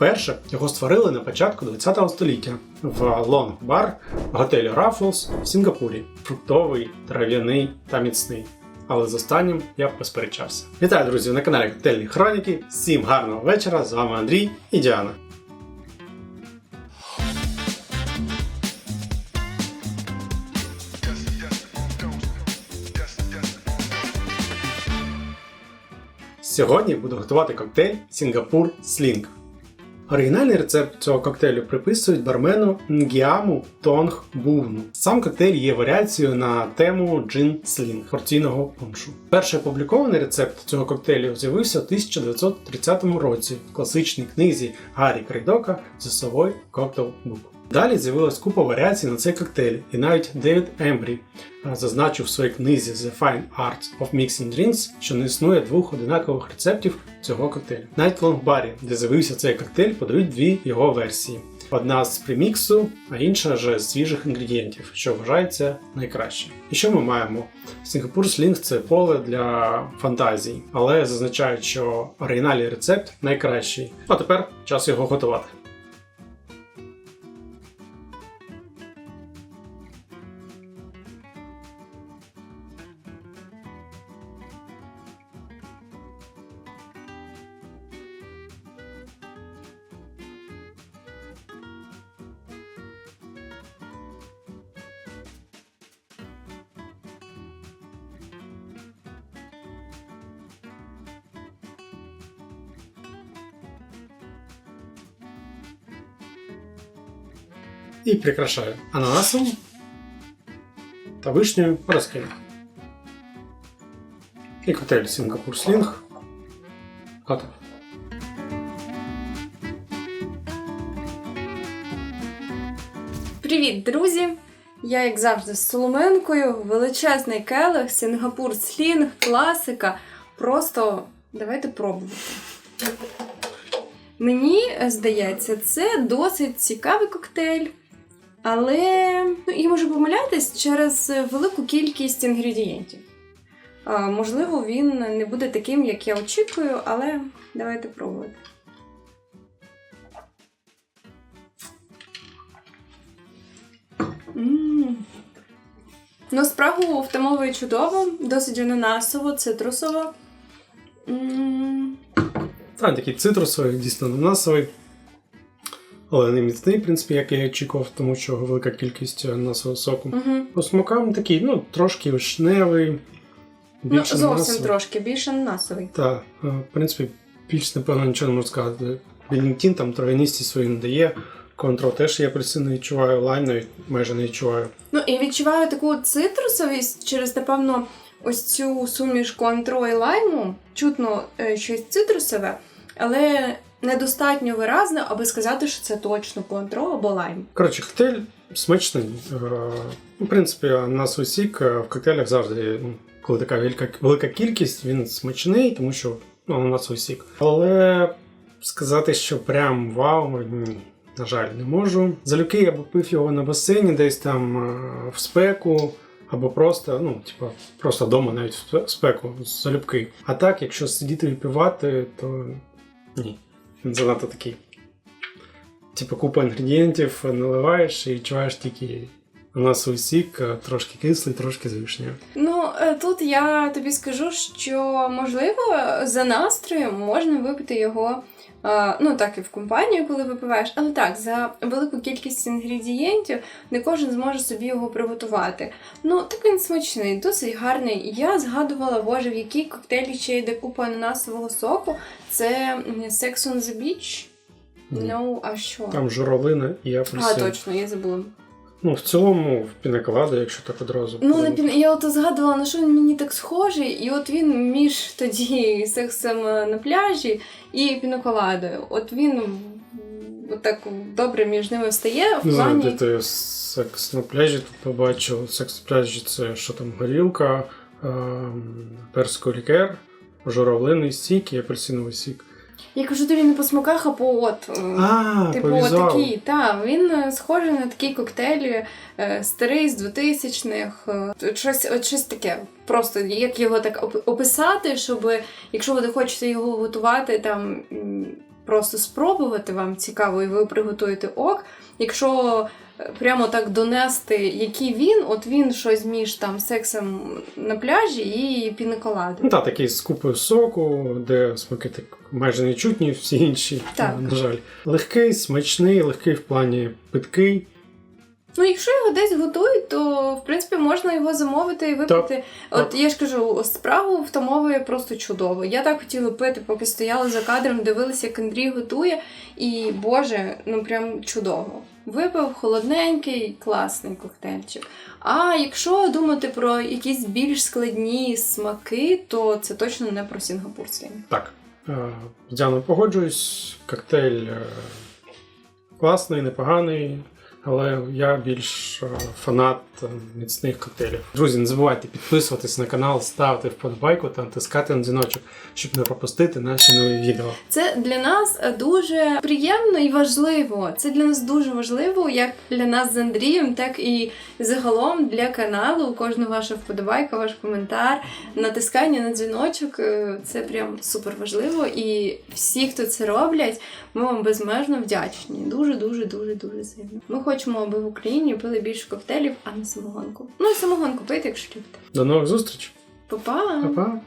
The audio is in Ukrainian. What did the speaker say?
Вперше його створили на початку ХХ століття в Bar готелі Raffles в Сінгапурі. Фруктовий, трав'яний та міцний. Але з останнім я б посперечався. Вітаю, друзі, на каналі Коктейльні Хроніки. Всім гарного вечора! З вами Андрій і Діана. Сьогодні буду готувати коктейль Сінгапур Слінг. Оригінальний рецепт цього коктейлю приписують бармену Нгіаму Тонг Бувну. Сам коктейль є варіацією на тему джин слінг порційного пуншу. Перший опублікований рецепт цього коктейлю з'явився у 1930 році в класичній книзі Гаррі Крейдока The Savoy Cocktail Book. Далі з'явилась купа варіацій на цей коктейль, і навіть Девід Ембрі е, зазначив в своїй книзі The Fine Art of Mixing Drinks, що не існує двох одинакових рецептів цього коктейлю. Навіть в лонгбарі, де з'явився цей коктейль, подають дві його версії. Одна з приміксу, а інша вже з свіжих інгредієнтів, що вважається найкраще. І що ми маємо? Сінгапур Слінг це поле для фантазій, але зазначають, що оригінальний рецепт найкращий. А тепер час його готувати. І прикрашаю ананасом та вишнею розкину. І коктейль Сінгапур Слінг. Готов. Привіт, друзі! Я, як завжди, з Соломенкою, величезний келих, Сінгапур слінг, класика. Просто давайте пробувати. Мені здається, це досить цікавий коктейль, але ну, я можу помилятись через велику кількість інгредієнтів. Можливо, він не буде таким, як я очікую, але давайте пробувати. Ну, спрагу втамовує чудово, досить ананасово, цитрусово. М. Та, такий цитрусовий, дійсно ананасовий. Але не міцний, в принципі, як я очікував, тому що велика кількість ананасового соку. Мгм. По смакам такий, ну, трошки вишневий, Ну, зовсім ананасовий. трошки, більше ананасовий. Так, е, в принципі, більш, напевно, нічого не можу сказати. Валентин там травяністі свої не дає. Контро теж я апельсин не відчуваю, лайм навіть майже не відчуваю. Ну, і відчуваю таку цитрусовість через, напевно, ось цю суміш контро і лайму. Чутно е, щось цитрусове, але недостатньо виразно, аби сказати, що це точно контро або лайм. Коротше, коктейль смачний. Е, В принципі, ананасовий сік е, в коктейлях завжди, ну, коли така велика, велика кількість, він смачний, тому що ну, ананасовий сік. Але сказати, що прям вау, ні. На жаль, не можу. Залюбки я б пив його на басейні, десь там е, в спеку, або просто, ну, типа, просто вдома навіть в спе- в спеку, залюбки. А так, якщо сидіти і пивати, то ні. Він занадто такий. Типу, купа інгредієнтів наливаєш і чуваєш тільки ананасовий сік, е, трошки кислий, трошки з вишнею. Ну, е, тут я тобі скажу, що можливо за настроєм можна випити його. е, Ну, так і в компанію, коли випиваєш. Але так, за велику кількість інгредієнтів не кожен зможе собі його приготувати. Ну, так він смачний, досить гарний. Я згадувала, боже, в якій коктейлі ще йде купа ананасового соку. Це Sex on the Beach. Ну, а що? Там журавлина і апельсин. А, точно, я забула. Ну, в цілому, в пінаколада, якщо так одразу. Ну, не пін... я от згадувала, на що він мені так схожий, і от він між тоді сексом на пляжі і піноколадою. От він от так добре між ними встає в Не знаю, де ти секс на пляжі тут побачив. Секс на пляжі це що там, горілка, ем, перський лікер, журавлиний сік і апельсиновий сік. Я кажу тобі не по смаках, а по от. А, Типу, по такий, та, він е, схожий на такі коктейлі е, старий з 2000-х. е, щось, от щось таке. Просто як його так описати, щоб якщо ви хочете його готувати, там просто спробувати вам цікаво, і ви приготуєте ок. Якщо прямо так донести, який він, от він щось між там сексом на пляжі і пінаколадою. Ну так, такий з купою соку, де смаки так майже не чутні, всі інші, Так. на жаль. Легкий, смачний, легкий в плані питкий. Ну, якщо його десь готують, то в принципі можна його замовити і випити. От я ж кажу, справу втамовує просто чудово. Я так хотіла пити, поки стояла за кадром, дивилася, як Андрій готує, і Боже, ну прям чудово. Випив холодненький, класний коктейльчик. А якщо думати про якісь більш складні смаки, то це точно не про Сінгапур слінг. Так, е, з Діаною погоджуюсь. Коктейль е, класний, непоганий, але я більш е, фанат е, міцних коктейлів. Друзі, не забувайте підписуватись на канал, ставити вподобайку та натискати на дзвіночок, щоб не пропустити наші нові відео. Це для нас е, дуже приємно і важливо. Це для нас дуже важливо, як для нас з Андрієм, так і загалом для каналу. Кожна ваша вподобайка, ваш коментар, натискання на дзвіночок це прям супер важливо. І всі, хто це роблять, ми вам безмежно вдячні. Дуже, дуже, дуже, дуже сильно. Ми хочемо, аби в Україні пили більше коктейлів, а не самогонку. Ну і самогонку пийте, якщо любите. До нових зустріч! Па-па! Па-па!